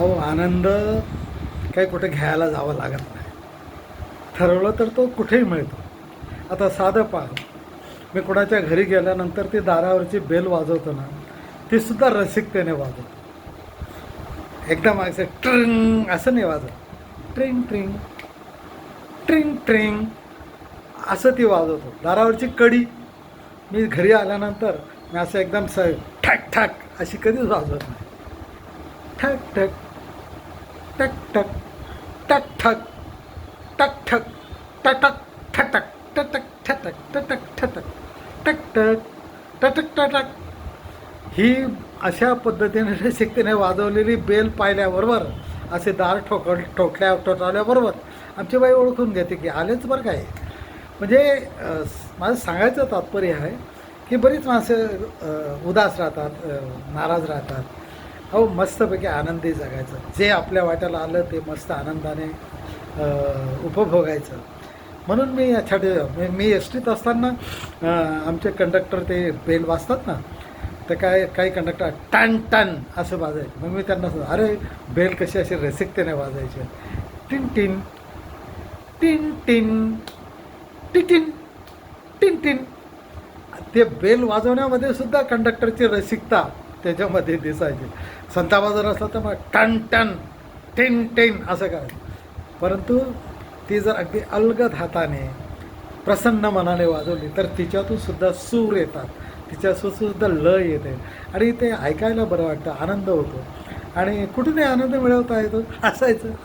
अहो आनंद काही कुठे घ्यायला जावं लागत नाही. ठरवलं तर तो कुठेही मिळतो. आता साधं पाहू. मी कुणाच्या घरी गेल्यानंतर ती दारावरची बेल वाजवतो ना ती सुद्धा रसिकतेने वाजवतो. एकदम असं ट्रिंग असं नाही वाजवत. ट्रिंग ट्रिंग ट्रिंग ट्रिंग असं ती वाजवतो. दारावरची कडी. मी घरी आल्यानंतर मी असं एकदम स ठक ठक अशी कधीच वाजवत नाही. ठक ठक टक टक टक ठक टक ठक टटक ठटक टटक ठटक टटक ठटक टक टक टटक टटक ही अशा पद्धतीने रसिकतेने वाजवलेली बेल पाहिल्याबरोबर असे दार ठोक ठोकल्या ठोठावल्याबरोबर आमची बाई ओळखून घेते की आलेच बरं काय. म्हणजे माझं सांगायचं तात्पर्य आहे की बरीच माणसं उदास राहतात नाराज राहतात. अहो मस्तपैकी आनंदी जगायचं. जे आपल्या वाट्याला आलं ते मस्त आनंदाने उपभोगायचं. म्हणून मी या छाटे मी एस टीत असताना आमचे कंडक्टर ते बेल वाजतात ना तर काय काही कंडक्टर टन टन असं वाजायचं. मग मी त्यांना अरे बेल कशी अशी रसिकतेने वाजायचे. टिन टिन टिन टिन टिटिन टिन टिन. ते बेल वाजवण्यामध्ये सुद्धा कंडक्टरची रसिकता त्याच्यामध्ये दिसायची. संतापा जर असला तर मग टन टन टेन टेन असं काय परंतु ती जर अगदी अलगद हाताने प्रसन्न मनाने वाजवली तर तिच्यातून सुद्धा सूर येतात. तिच्यातून सुद्धा लय येते. आणि ते ऐकायला बरं वाटतं आनंद होतो. आणि कुठूनही आनंद मिळवता येतो असायचं.